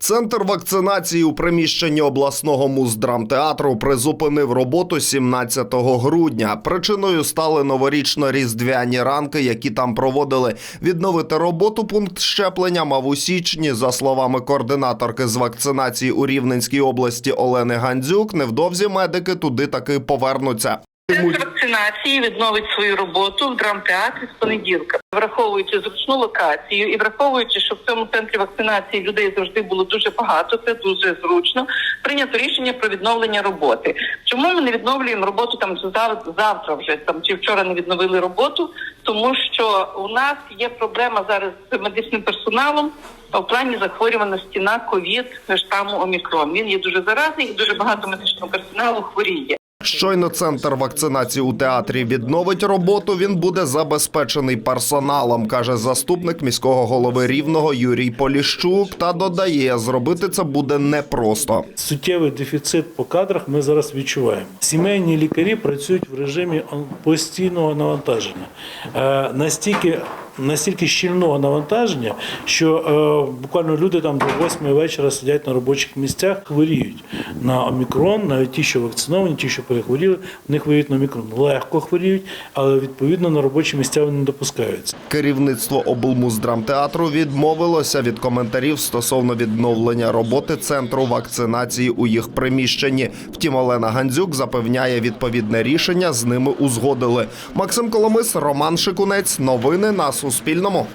Центр вакцинації у приміщенні обласного муздрамтеатру призупинив роботу 17 грудня. Причиною стали новорічно-різдвяні ранки, які там проводили. Відновити роботу пункт щеплення мав у січні. За словами координаторки з вакцинації у Рівненській області Олени Гандзюк, невдовзі медики туди таки повернуться. Центр вакцинації відновить свою роботу в драмтеатрі з понеділка, враховуючи зручну локацію і враховуючи, що в цьому центрі вакцинації людей завжди було дуже багато, це дуже зручно. Прийнято рішення про відновлення роботи. Чому ми не відновлюємо роботу там завтра вже там чи вчора не відновили роботу? Тому що у нас є проблема зараз з медичним персоналом. В плані захворюваності на ковід штаму омікрон. Він є дуже заразний і дуже багато медичного персоналу хворіє. Щойно центр вакцинації у театрі відновить роботу. Він буде забезпечений персоналом, каже заступник міського голови рівного Юрій Поліщук. Та додає, зробити це буде непросто. Суттєвий дефіцит по кадрах ми зараз відчуваємо. Сімейні лікарі працюють в режимі постійного навантаження. Е, Настільки, настільки щільного навантаження, що е, буквально люди там до 8 вечора сидять на робочих місцях, хворіють на омікрон, навіть ті, що вакциновані, ті, що перехворіли, в них хворіють на омікрон. Легко хворіють, але відповідно на робочі місця вони не допускаються. Керівництво облмуздрамтеатру відмовилося від коментарів стосовно відновлення роботи центру вакцинації у їх приміщенні. Втім, Олена Гандзюк запевняє, відповідне рішення з ними узгодили. Максим Коломис, Роман Шикунець. Новини на Суспільному.